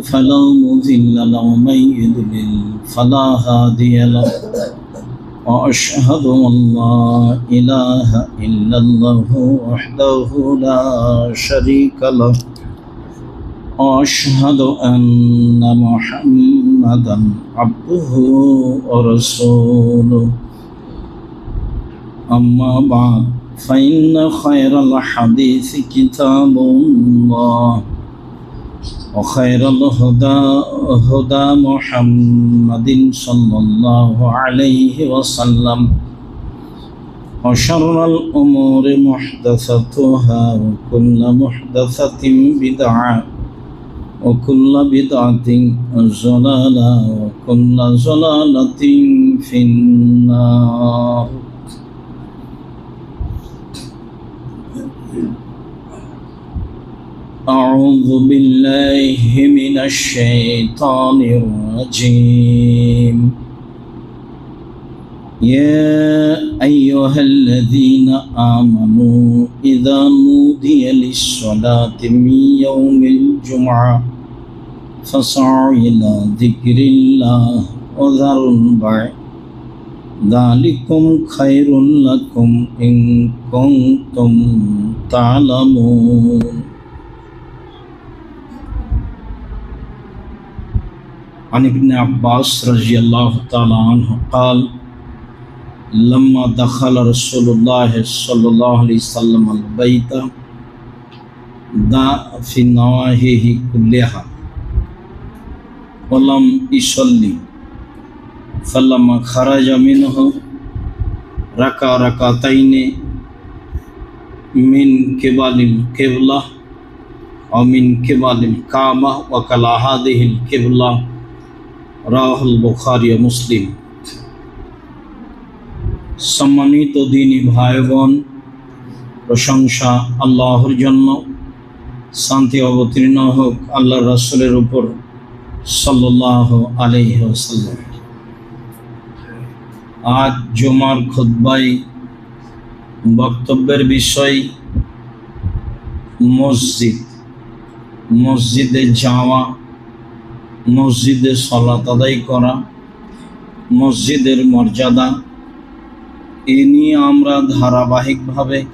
فلا مضل له ومن يضلل فلا هادي له. وأشهد أن لا إله إلا الله وحده لا شريك له. وأشهد أن محمدا عبده ورسوله. أما بعد فإن خير الحديث كتاب الله. وخير الهدى هدى محمد صلى الله عليه وسلم وشر الأمور محدثتها وكل محدثة بدعة وكل بدعة ضلالة وكل ضلالة في النار أعوذ بالله من الشيطان الرجيم يا أيها الذين آمنوا إذا نودي للصلاة من يوم الجمعة فاسعوا إلى ذكر الله وذروا البيع ذلكم خير لكم إن كنتم تعلمون عن ابن عباس رضي الله تعالى عنه قال لما دخل رسول الله صلى الله عليه وسلم البيت دا في نواهيه كلها ولم يصلي فلما خرج منه ركع ركعتين من قبل القبلة أو من قبل الكعبة وكلا هذه القبلة রাহুল বুখারি ও মুসলিম। সম্মানিত দিনী ভাই বোন প্রশংসা আল্লাহর জন্য। শান্তি অবতীর্ণ হোক আল্লাহ রাসুলের উপর সাল্লাহ আলহ্লাম আজ জমার খুদ্বাই বক্তব্যের বিষয় মসজিদ। মসজিদে যাওয়া মসজিদে সলাত আদায় করা, মসজিদের মর্যাদা, এ নিয়ে আমরা ধারাবাহিকভাবে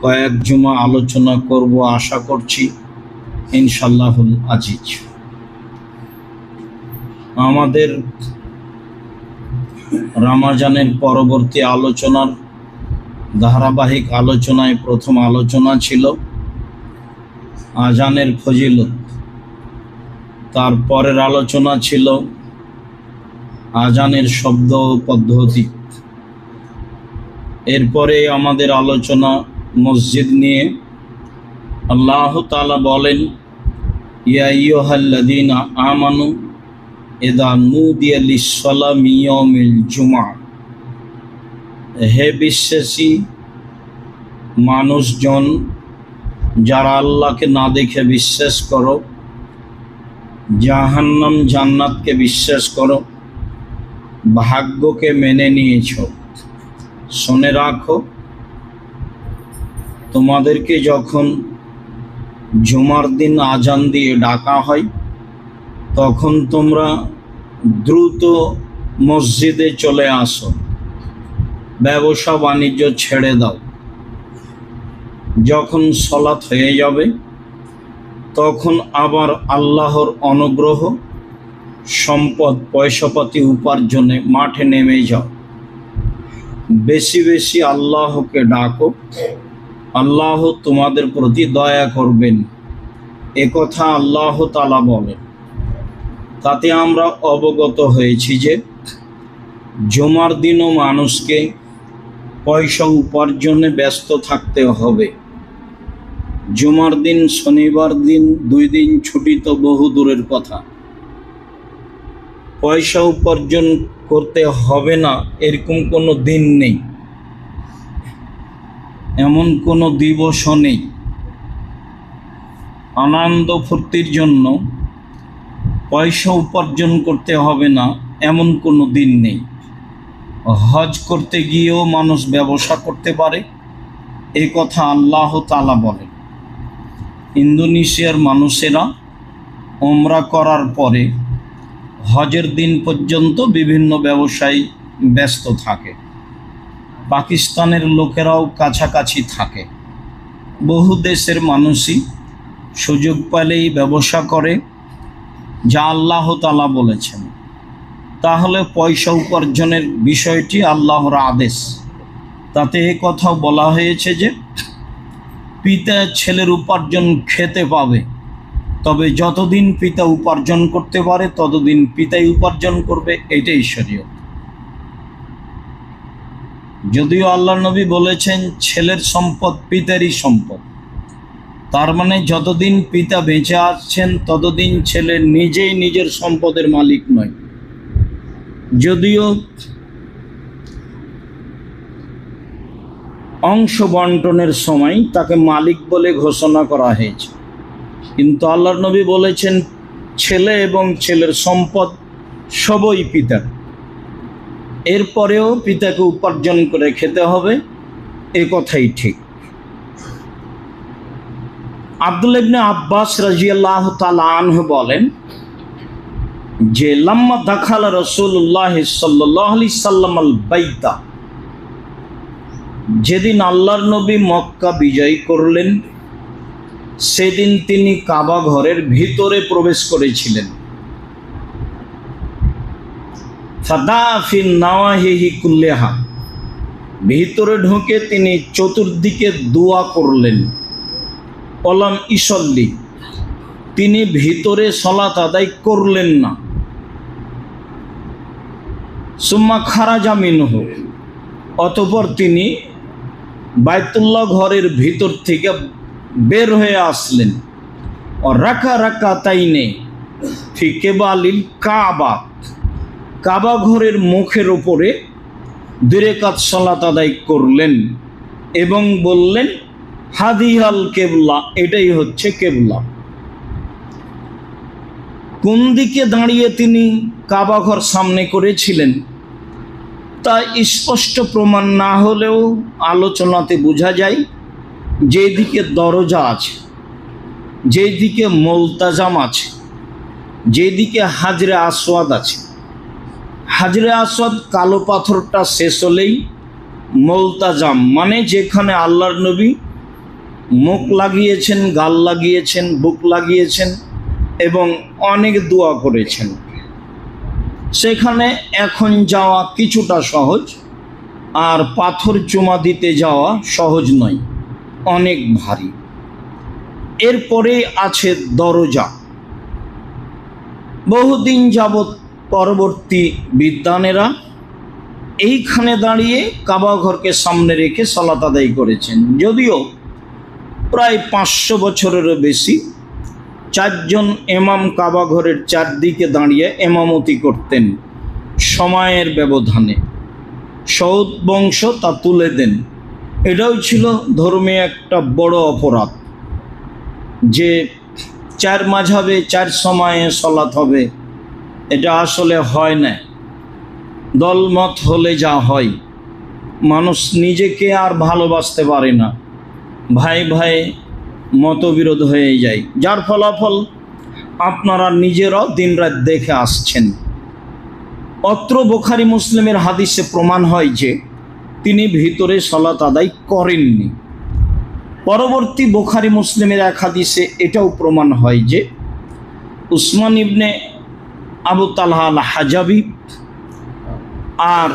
কয়েক জমা আলোচনা করব, আশা করছি ইনশাল্লাহুল আজিজ। আমাদের রামাজানের পরবর্তী আলোচনার ধারাবাহিক আলোচনায় প্রথম আলোচনা ছিল আজানের ফজিলত। তার পরের আলোচনা ছিল আজানের শব্দ পদ্ধতি। এরপরে আমাদের আলোচনা মসজিদ নিয়ে। আল্লাহ তালা বলেন ইয়াইহাল্লাদিন আমানু এদা নুদিয়ালিসলামিয়মিল জুমা হে বিশ্বাসী, মানুষজন, যারা আল্লাহকে না দেখে বিশ্বাস করো জাহান্নাম জান্নাতকে বিশ্বাস করো। ভাগ্যকে মেনে নিয়েছ। শুনে রাখো, তোমাদেরকে যখন জুমার দিন আজান দিয়ে ডাকা হয়, তখন তোমরা দ্রুত মসজিদে চলে আসো। ব্যবসা বাণিজ্য ছেড়ে দাও। যখন সলাৎ হয়ে যাবে তখন আবার আল্লাহর অনুগ্রহ, সম্পদ, পয়সাপাতি উপার্জনে মাঠে নেমে যাও। বেশি বেশি আল্লাহকে ডাকো। আল্লাহ তোমাদের প্রতি দয়া করবেন। এ কথা আল্লাহ তালা বলেন। তাতে আমরা অবগত হয়েছি যে, জমার দিনও মানুষকে পয়সা উপার্জনে ব্যস্ত থাকতে হবে। জুমার দিন, শনিবার দিন, দুই দিন ছুটি তো বহু দূরের কথা। পয়সা উপার্জন করতে হবে না, এরকম কোনো দিন নেই। এমন কোনো দিবসও নেই। আনন্দ ফুর্তির জন্য পয়সা উপার্জন করতে হবে না, এমন কোনো দিন নেই। হজ করতে গিয়েও মানুষ ব্যবসা করতে পারে, এ কথা আল্লাহ তালা বলেন। ইন্দোনেশিয়ার মানুষেরা ওমরা করার পরে হজের দিন পর্যন্ত বিভিন্ন ব্যবসায় ব্যস্ত থাকে। পাকিস্তানের লোকেরাও কাছাকাছি থাকে। বহু দেশের মানুষই সুযোগ পেলেই ব্যবসা করে, যা আল্লাহ তালা বলেছেন। তাহলে পয়সা উপার্জনের বিষয়টি আল্লাহর আদেশ। তাতে এ কথাও বলা হয়েছে যে পিতা ছেলের উপার্জন খেতে পাবে। তবে যতদিন পিতা উপার্জন করতে পারে, ততদিন পিতাই উপার্জন করবে, এটাই শরীয়ত। যদিও আল্লাহ নবী বলেছেন, ছেলের সম্পদ পিতারই সম্পদ। তার মানে যতদিন পিতা বেঁচে আসছেন ততদিন ছেলে নিজেই নিজের সম্পদের মালিক নয়। যদিও অংশ বন্টনের সময় তাকে মালিক বলে ঘোষণা করা হয়েছে। কিন্তু আল্লাহর নবী বলেছেন, ছেলে এবং ছেলের সম্পদ সবই পিতার। এরপরেও পিতাকে উপার্জন করে খেতে হবে, এ কথাই ঠিক। আব্দুল ইবনে আব্বাস রাজিয়াল্লাহ তালাহ বলেন, যে লাম্মা দাখাল রসুল্লাহ সাল্লাহ আলি সাল্লাম আল বাইতা যেদিন আল্লাহর নবী মক্কা বিজয় করলেন, সেদিন তিনি কাবা ঘরের ভিতরে প্রবেশ করেছিলেন। কুল্লেহা। ভিতরে ঢুকে তিনি চতুর্দিকে দোয়া করলেন। অলাম ইসল্লি। তিনি ভিতরে সলাত আদায় করলেন না। সুম্মা খারাজা মিনহ। অতপর তিনি বায়তুল্লাহ ঘরের ভিতর থেকে বের হয়ে আসলেন। ও রাখা রাখা তাইনে ফি কেবালিল কাবা কাবা ঘরের মুখের ওপরে দুরেকাত সলাত আদায় করলেন এবং বললেন, হাদিহাল কেবলা, এটাই হচ্ছে কেবলা। কোন দিকে দাঁড়িয়ে তিনি কাবা ঘর সামনে করেছিলেন? তা স্পষ্ট প্রমাণ না হলেও আলোচনাতে বোঝা যায়, যেদিকে দরজা আছে, যেদিকে মোলতাজাম আছে, যেদিকে হাজরে আসওয়াদ আছে। হাজরে আসওয়াদ কালো পাথরটা শেষ হলেই মোলতাজাম মানে যেখানে আল্লাহর নবী মুখ লাগিয়েছেন, গাল লাগিয়েছেন, বুক লাগিয়েছেন এবং অনেক দোয়া করেছেন। সেখানে এখন যাওয়া কিছুটা সহজ, আর পাথর চুমা দিতে যাওয়া সহজ নয়, অনেক ভারী। এরপরে আছে দরজা। বহুদিন যাবৎ পরবর্তী বিদ্বানেরা এইখানে দাঁড়িয়ে কাবা ঘরকে সামনে রেখে সলাত আদায় করেছেন, যদিও প্রায় পাঁচশো বছরেরও বেশি। চারজন এমাম কাবা ঘরের চারদিকে দাঁড়িয়ে এমামতি করতেন। সময়ের ব্যবধানে। সৌদ বংশ তা তুলে দেন। এটাও ছিল ধর্মে একটা বড় অপরাধ। যে চার মাঝাবে, চার সময়ে সলাৎ হবে, এটা আসলে হয় না। দলমত হলে যা হয়। মানুষ নিজেকে আর ভালোবাসতে পারে না। ভাই ভাই মতবিরোধ হয়ে যায়। যার ফলাফল আপনারা নিজেরাও দিনরাত দেখে আসছেন। অত্র বোখারি মুসলিমের হাদিসে প্রমাণ হয় যে, তিনি ভিতরে সলাত আদায় করেননি। পরবর্তী বোখারি মুসলিমের এক হাদিসে এটাও প্রমাণ হয় যে, উসমান ইবনে আবু তালহা আল হাজাবি আর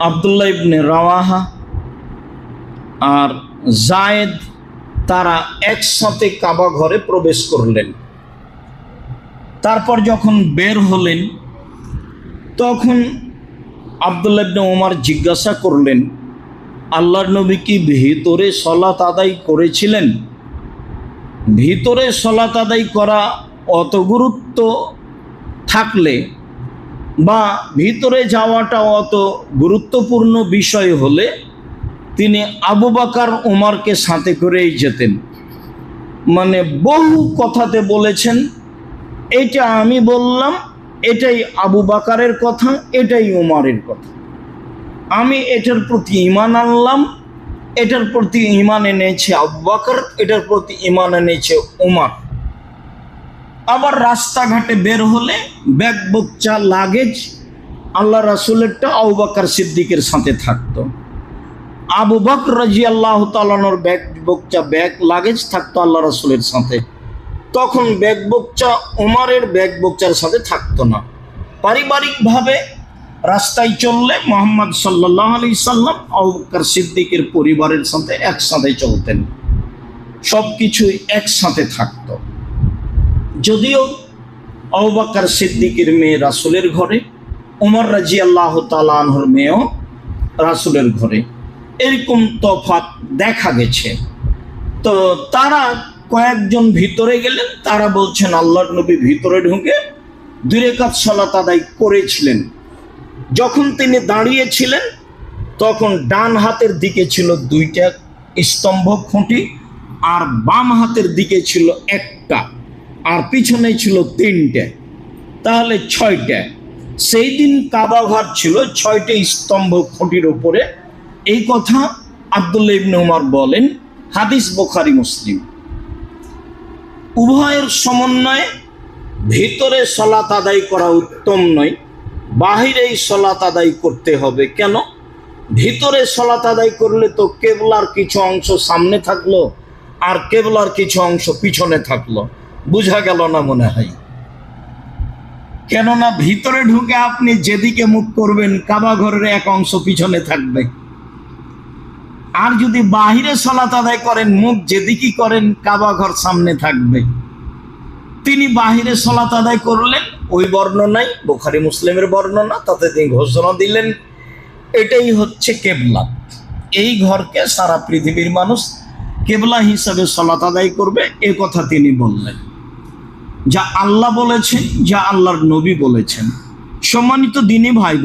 আবদুল্লাহ ইবনে রাওয়াহা আর জায়েদ তারা একসাথে কাবা ঘরে প্রবেশ করলেন। তারপর যখন বের হলেন, তখন আবদুল্লাহ ইবনে ওমর জিজ্ঞাসা করলেন, আল্লাহর নবী কি ভিতরে সলাত আদায় করেছিলেন? ভিতরে সলাত আদায় করা অত গুরুত্ব থাকলে বা ভিতরে যাওয়াটা অত গুরুত্বপূর্ণ বিষয় হলে তিনি আবু বাকার উমারকে সাথে করেই যেতেন। মানে বহু কথাতে বলেছেন, এটা আমি বললাম, এটাই আবু বাকারের কথা, এটাই উমারের কথা। আমি এটার প্রতি ইমান আনলাম, এটার প্রতি ইমান এনেছে আবু বাকর, এটার প্রতি ইমান এনেছে উমার। আবার রাস্তাঘাটে বের হলে ব্যাগ, বকচা, লাগেজ, আল্লাহ রাসুলেরটা আউবাকার সিদ্দিকের সাথে থাকতো। আবু বকর রাজি আল্লাহ তালানোর ব্যাগ, বকচা ব্যাগ লাগেজ থাকতো আল্লাহ রাসুলের সাথে। তখন ব্যাগ বকচা ওমারের ব্যাগ বকচার সাথে থাকতো না। পারিবারিকভাবে রাস্তায় চললে মোহাম্মদ সাল্লাহ আলি সাল্লাম, আবুবকর সিদ্দিকের পরিবারের সাথে একসাথে চলতেন। সব কিছুই একসাথে থাকত। যদিও আবুবকর সিদ্দিকের মেয়ে রাসুলের ঘরে, উমর রাজি আল্লাহ তালাহর মেয়েও রাসুলের ঘরে। এরকম তফাত দেখা গেছে। তো তারা কয়েকজন ভিতরে গেলেন, তারা বলছেন, আল্লাহর নবী ভিতরে ঢুকে দুরেকাত সলাত আদায় করেছিলেন। যখন তিনি দাঁড়িয়েছিলেন, তখন ডান হাতের দিকে ছিল দুইটা স্তম্ভ খুঁটি আর বাম হাতের দিকে ছিল একটা আর পিছনে ছিল তিনটে, তাহলে ছয়টা। সেই দিন কাবা ঘর ছিল, ছয়টা স্তম্ভ খুঁটির উপরে এই কথা আব্দুল্লাহ ইবনে উমার বলেন, হাদিস বোখারি, মুসলিম। উভয়ের সমন্বয়ে ভিতরে সলাত আদায় করা উত্তম নয়, বাহিরেই সলাত আদায় করতে হবে। কেন? ভিতরে সলাত আদায় করলে তো কেবলার কিছু অংশ সামনে থাকল, আর কেবলার কিছু অংশ পিছনে থাকল। বোঝা গেল না মনে হয়? কেননা ভিতরে ঢুকে আপনি যেদিকে মুখ করবেন, কাবা ঘরের এক অংশ পিছনে থাকবে। আর যদি বাহিরে সলাত আদায় করেন, মুখ যেদিকে করেন, কাবা ঘর সামনে থাকবে। তিনি বাহিরে সলাত আদায় করলেন, ওই বর্ণনাই বোখারি মুসলিমের বর্ণনা তাতে তিনি ঘোষণা দিলেন, এটাই হচ্ছে কেবলা। এই ঘরকে সারা পৃথিবীর মানুষ কেবলা হিসাবে সলাত আদায় করবে, এ কথা তিনি বললেন। যা আল্লাহ বলেছেন, যা আল্লাহর নবী বলেছেন। সম্মানিত দিনী ভাই